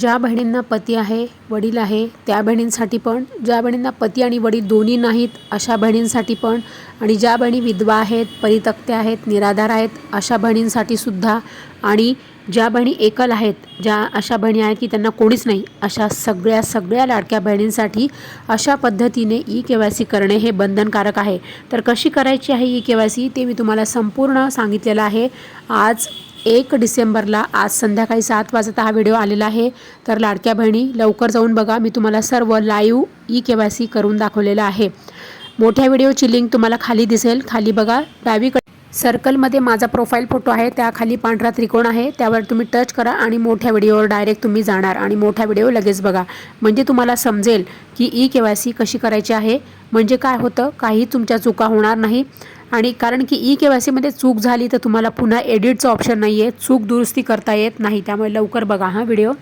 ज्या बहिणींना पती आहे वडील आहे त्या बहिणींसाठी पण ज्या बहिणींना पती आणि वडील दोन्ही नाहीत अशा बहिणींसाठी पण आणि ज्या बहिणी विधवा आहेत परितक्त्या आहेत निराधार आहेत अशा बहिणींसाठी सुद्धा आणि ज्या बहिणी एकल आहेत ज्या अशा बहिणी आहेत की त्यांना कोणीच नाही अशा सगळ्या सगळ्या लाडक्या बहिणींसाठी अशा पद्धतीने ई के वाय सी करणे हे बंधनकारक आहे. तर कशी करायची आहे ई के वाय सी? ते मी तुम्हाला संपूर्ण सांगितलेलं आहे. आज एक डिसेंबरला आज संध्याकाळी सात वाजता हा व्हिडिओ आलेला आहे. तर लाडक्या बहिणी लवकर जाऊन बघा. मी तुम्हाला सर्व live e K Y C करून दाखवलेलं आहे. मोठ्या व्हिडिओची लिंक तुम्हाला खाली दिसेल. खाली बघा. डावीकडे सर्कलमध्ये माझा प्रोफाईल फोटो आहे. त्याखाली पांढरा त्रिकोण आहे. त्यावर तुम्ही टच करा आणि मोठ्या व्हिडिओवर डायरेक्ट तुम्ही जाणार आणि मोठा व्हिडिओ लगेच बघा. म्हणजे तुम्हाला समजेल की ई के वाय सी कशी करायची आहे. म्हणजे काय होतं? काही तुमच्या चुका होणार नाही. आणि कारण की ई के वाय सीमध्ये चूक झाली तर तुम्हाला पुन्हा एडिटचं ऑप्शन नाही आहे चूक दुरुस्ती करता येत नाही. त्यामुळे लवकर बघा हा व्हिडिओ